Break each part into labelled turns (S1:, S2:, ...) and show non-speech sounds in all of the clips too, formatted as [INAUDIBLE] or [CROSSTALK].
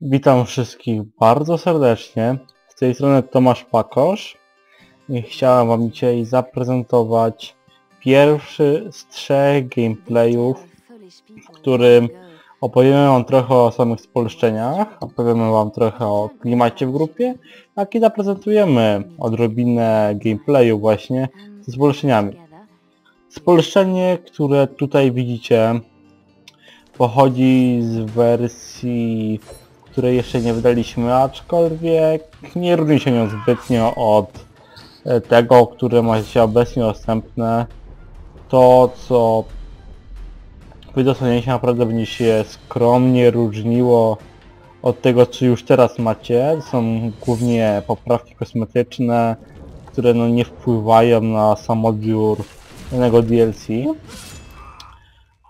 S1: Witam wszystkich bardzo serdecznie. Z tej strony Tomasz Pakosz i chciałem Wam dzisiaj zaprezentować pierwszy z trzech gameplayów, w którym opowiemy Wam trochę o samych spolszczeniach, opowiemy Wam trochę o klimacie w grupie, jak i zaprezentujemy odrobinę gameplayu właśnie ze spolszczeniami. Spolszczenie, które tutaj widzicie, pochodzi z wersji, której jeszcze nie wydaliśmy, aczkolwiek nie różni się nią zbytnio od e, tego, które ma się obecnie dostępne. To, co wydostaniecie naprawdę będzie się skromnie różniło od tego, co już teraz macie. Są głównie poprawki kosmetyczne, które no nie wpływają na sam odbiór danego DLC.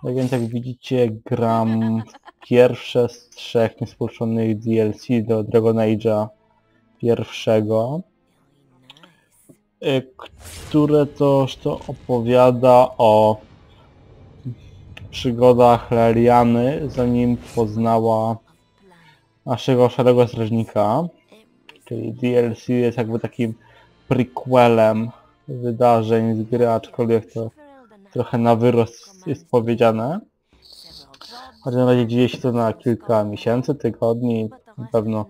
S1: Tak więc jak widzicie gram pierwsze z trzech niespolszonych DLC do Dragon Age'a pierwszego, y, które toż to opowiada o przygodach Leliany, zanim poznała naszego szarego strażnika. Czyli DLC jest jakby takim prequelem wydarzeń z gry, aczkolwiek to trochę na wyrost jest powiedziane. Choć na razie dzieje się to na kilka miesięcy, tygodni, na pewno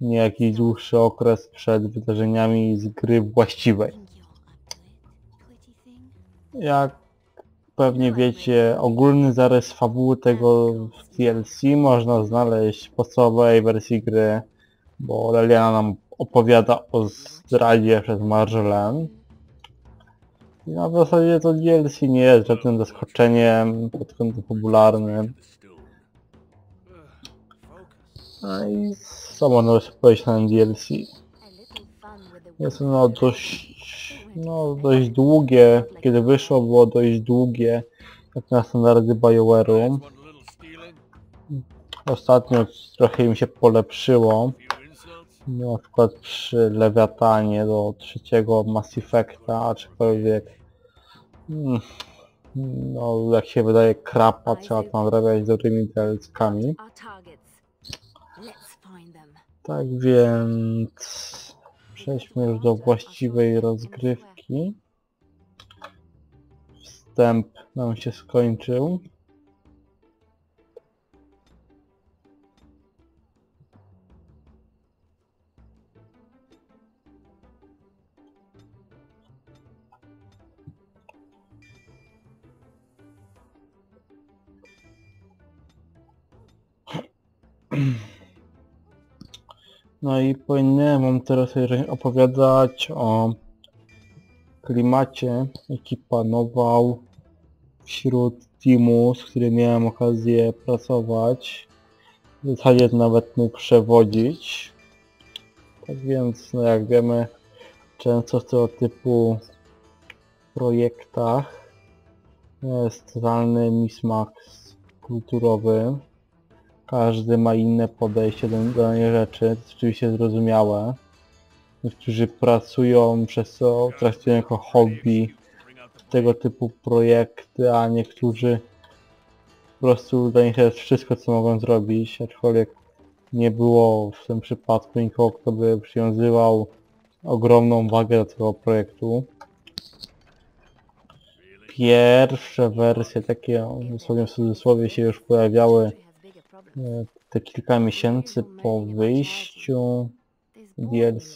S1: nie jakiś dłuższy okres przed wydarzeniami z gry właściwej. Jak pewnie wiecie, ogólny zarys fabuły tego w DLC można znaleźć w podstawowej wersji gry, bo Leliana nam opowiada o zdradzie przez Marjolaine. No w zasadzie to DLC nie jest żadnym zaskoczeniem pod kątem fabularnym. No i można jeszcze powiedzieć na DLC? Jest ono dość, no dość długie, kiedy wyszło było dość długie, jak na standardy BioWare'u. Ostatnio trochę im się polepszyło. Na przykład przy Lewiatanie do trzeciego Mass Effecta, aczkolwiek mm, no jak się wydaje krapa trzeba to nadrabiać dobrymi DLC-kami. Tak więc przejdźmy już do właściwej rozgrywki. Wstęp nam się skończył. No i powinienem wam teraz opowiadać o klimacie, jaki panował wśród teamu, z którym miałem okazję pracować. W zasadzie nawet mu przewodzić. Tak więc, no jak wiemy, często w tego typu projektach jest totalny mismax kulturowy. Każdy ma inne podejście do danej rzeczy, to jest oczywiście zrozumiałe. Niektórzy pracują, przez co traktują jako hobby tego typu projekty, a niektórzy po prostu dla nich jest wszystko co mogą zrobić, aczkolwiek nie było w tym przypadku nikogo, kto by przywiązywał ogromną wagę do tego projektu. Pierwsze wersje takie, w cudzysłowie się już pojawiały te kilka miesięcy po wyjściu DLC,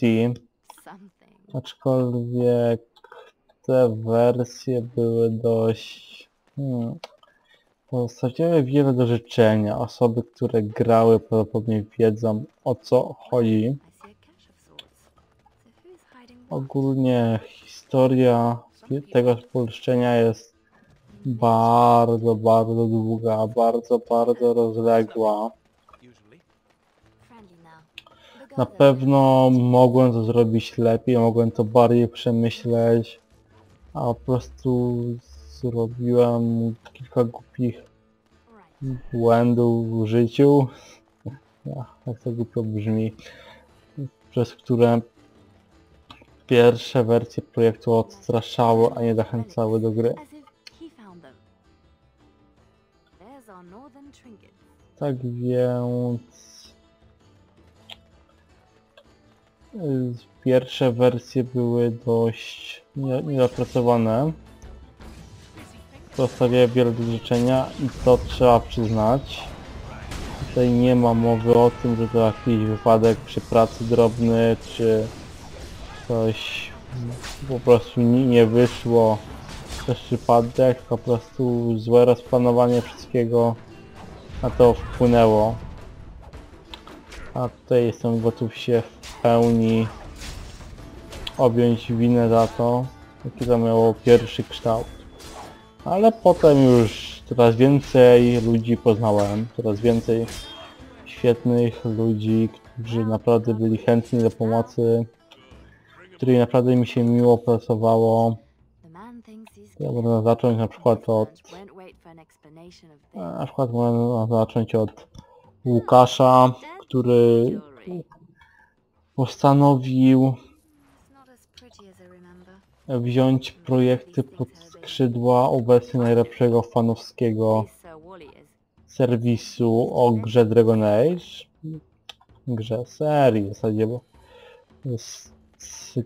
S1: aczkolwiek te wersje były dość... Hmm, pozostawiały wiele do życzenia. Osoby, które grały prawdopodobnie wiedzą o co chodzi. Ogólnie historia tego spolszczenia jest bardzo, bardzo długa, bardzo, bardzo rozległa. Na pewno mogłem to zrobić lepiej, mogłem to bardziej przemyśleć, a po prostu zrobiłem kilka głupich błędów w życiu. [LAUGHS] Ja, jak to głupio brzmi, przez które pierwsze wersje projektu odstraszały, a nie zachęcały do gry. Tak więc y, pierwsze wersje były dość nie- niedopracowane. Zostawiają wiele do życzenia i to trzeba przyznać. Tutaj nie ma mowy o tym, że to jakiś wypadek przy pracy drobny, czy coś po prostu nie, nie wyszło przez przypadek, po prostu złe rozplanowanie wszystkiego na to wpłynęło. A tutaj jestem gotów się w pełni objąć winę za to, jaki to miało pierwszy kształt. Ale potem już coraz więcej ludzi poznałem, coraz więcej świetnych ludzi, którzy naprawdę byli chętni do pomocy, którymi naprawdę mi się miło pracowało. Ja można zacząć na przykład od na przykład można zacząć od Łukasza, który postanowił wziąć projekty pod skrzydła obecnie najlepszego fanowskiego serwisu o grze Dragon Age. Grze serii w zasadzie, bo jest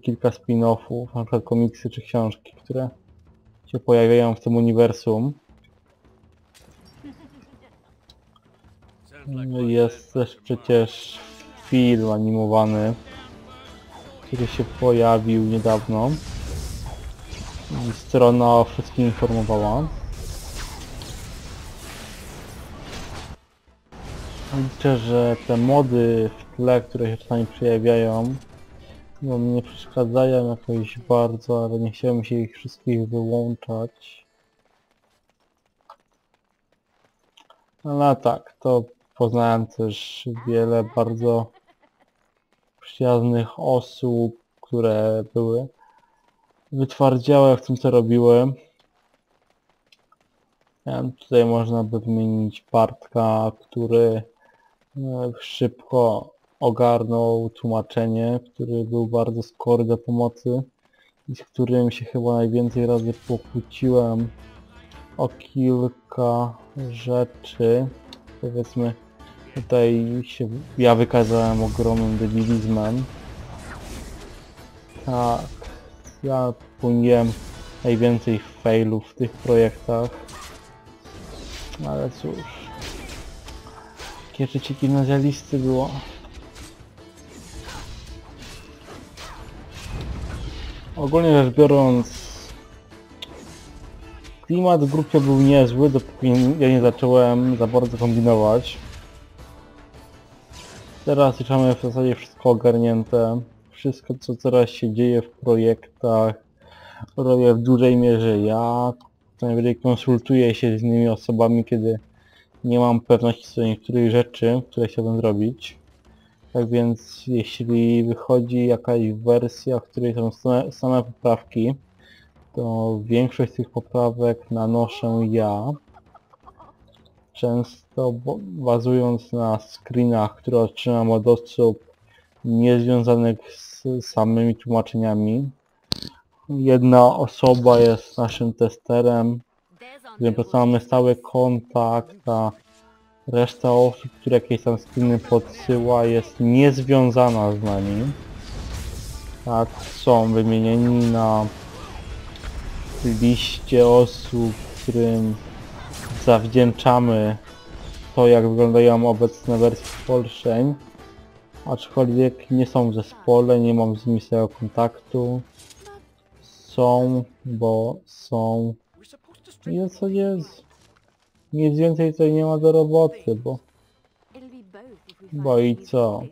S1: kilka spin-offów, na przykład komiksy czy książki, które się pojawiają w tym uniwersum. Jest też przecież film animowany, który się pojawił niedawno. Strona o wszystkim informowała. Liczę, że te mody w tle, które się czasami przejawiają, no mnie przeszkadzają jakoś bardzo, ale nie chciałem się ich wszystkich wyłączać. Ale tak, to poznałem też wiele bardzo przyjaznych osób, które były wytwardziałe w tym co robiły. Tutaj można by wymienić Bartka, który e, szybko ogarnął tłumaczenie, który był bardzo skory do pomocy i z którym się chyba najwięcej razy pokłóciłem o kilka rzeczy. Powiedzmy, tutaj się ja wykazałem ogromnym debilizmem. Tak, ja popełniłem najwięcej failów w tych projektach. Ale cóż. Jakie życie gimnazjalisty było. Ogólnie rzecz biorąc, klimat w grupie był niezły, dopóki ja nie zacząłem za bardzo kombinować. Teraz już mamy w zasadzie wszystko ogarnięte. Wszystko co teraz się dzieje w projektach robię w dużej mierze ja. Co najwyżej konsultuję się z innymi osobami, kiedy nie mam pewności co do niektórych rzeczy, które chciałbym zrobić. Tak więc jeśli wychodzi jakaś wersja, w której są same, same poprawki, to większość tych poprawek nanoszę ja. Często bazując na screenach, które otrzymam od osób niezwiązanych z samymi tłumaczeniami. Jedna osoba jest naszym testerem, z którym mamy stały kontakt, a reszta osób, które jakieś tam screeny podsyła jest niezwiązana z nami. Tak, są wymienieni na liście osób, którym zawdzięczamy to, jak wyglądają obecne wersje spolszczeń. Aczkolwiek nie są w zespole, nie mam z nimi stałego kontaktu. Są, bo są. I co jest? Nic więcej tutaj nie ma do roboty, bo Bo i co?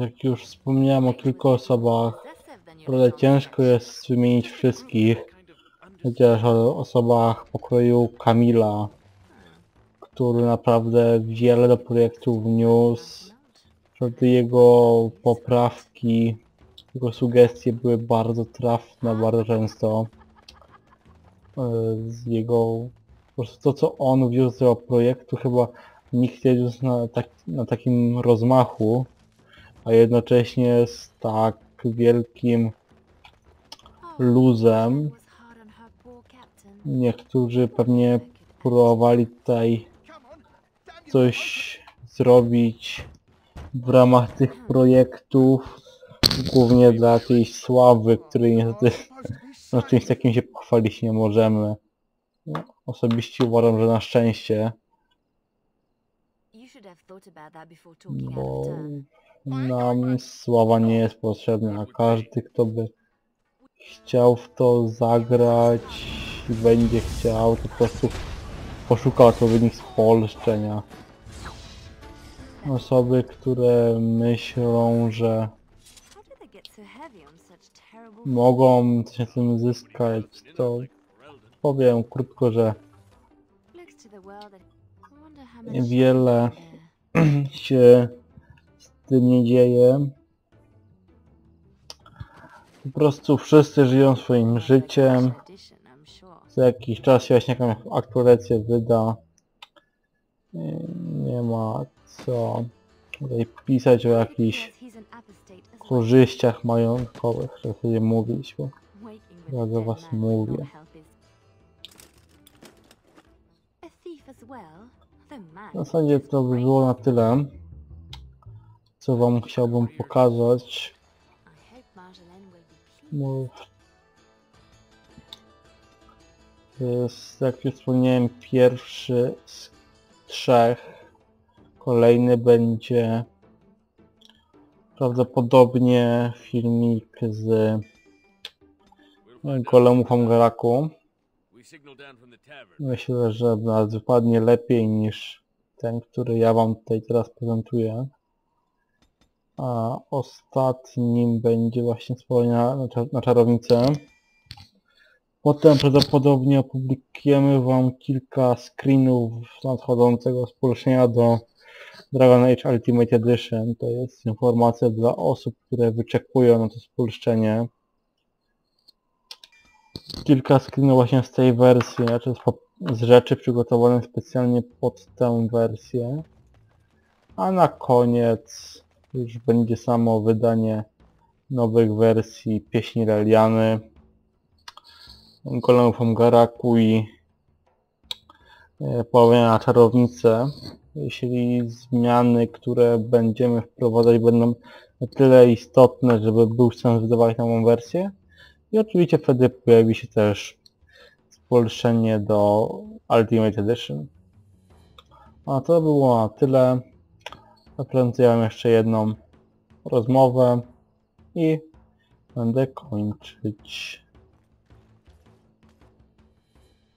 S1: Jak już wspomniałem o kilku osobach, naprawdę ciężko jest wymienić wszystkich, chociaż o osobach pokroju Kamila, który naprawdę wiele do projektu wniósł, Wtedy jego poprawki, jego sugestie były bardzo trafne bardzo często. E, Z jego, po prostu to co on wziął z tego projektu chyba nikt nie wiózł na, tak, na takim rozmachu, a jednocześnie z tak wielkim luzem. Niektórzy pewnie próbowali tutaj coś zrobić w ramach tych projektów, głównie dla tej sławy, której niestety na czymś takim się pochwalić nie możemy. No, Osobiście uważam, że na szczęście, bo. Nam sława nie jest potrzebna. Każdy, kto by chciał w to zagrać będzie chciał, to po prostu poszukał odpowiednich spolszczenia. Osoby, które myślą, że mogą coś na tym zyskać, to powiem krótko, że wiele [CLEARS THROAT] się tym nie dzieje. Po prostu wszyscy żyją swoim życiem. Za jakiś czas się właśnie jakąś aktualizację wyda. Nie, nie ma co tutaj pisać o jakichś korzyściach majątkowych, że sobie mówić, bo Ja do was mówię. w zasadzie to by było na tyle, co wam chciałbym pokazać. Jest, jak już wspomniałem, pierwszy z trzech. Kolejny będzie prawdopodobnie filmik z
S2: the tavern.
S1: Myślę, że nas wypadnie lepiej niż ten, który ja wam tutaj teraz prezentuję. A ostatnim będzie właśnie spojrzenie na, na, cza- na czarownicę. Potem prawdopodobnie opublikujemy wam kilka screenów z nadchodzącego spolszczenia do Dragon Age Ultimate Edition. To jest informacja dla osób, które wyczekują na to spolszczenie kilka screenów właśnie z tej wersji, znaczy z, z rzeczy przygotowanych specjalnie pod tę wersję. A na koniec już będzie samo wydanie nowych wersji pieśni Reliany, Golemów Amgaraku i e, Połowienia na Czarownicę. Jeśli zmiany, które będziemy wprowadzać będą tyle istotne, żeby był sens wydawać nową wersję, i oczywiście wtedy pojawi się też spolszczenie do Ultimate Edition. A to było na tyle. Zaprezentuję wam jeszcze jedną rozmowę i będę kończyć.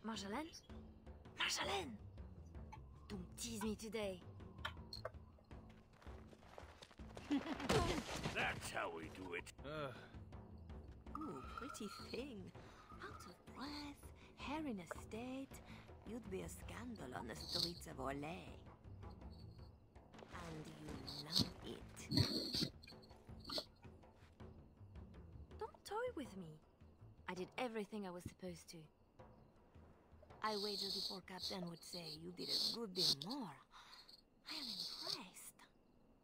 S3: Marjolaine? Marjolaine! Don't tease me today. [LAUGHS]
S2: That's how we do it.
S3: Ooh, pretty thing. Out of breath, hair in a state. You'd be a scandal on the streets of Orlais. And you love it. Don't toy with me. I did everything I was supposed to. I wager the poor captain would say you did a good deal more. I am impressed.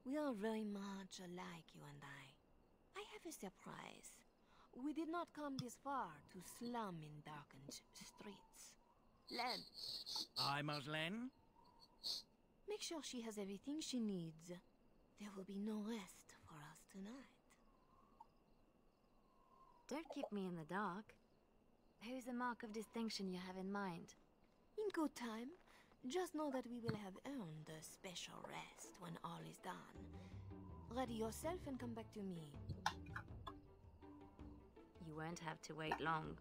S3: We are very much alike, you and I. I have a surprise. We did not come this far to slum in darkened streets. Len,
S2: I, Marjolaine?
S3: Make sure she has everything she needs. There will be no rest for us tonight. Don't keep me in the dark. Who's the mark of distinction you have in mind? In good time. Just know that we will have earned a special rest when all is done. Ready yourself and come back to me. You won't have to wait long.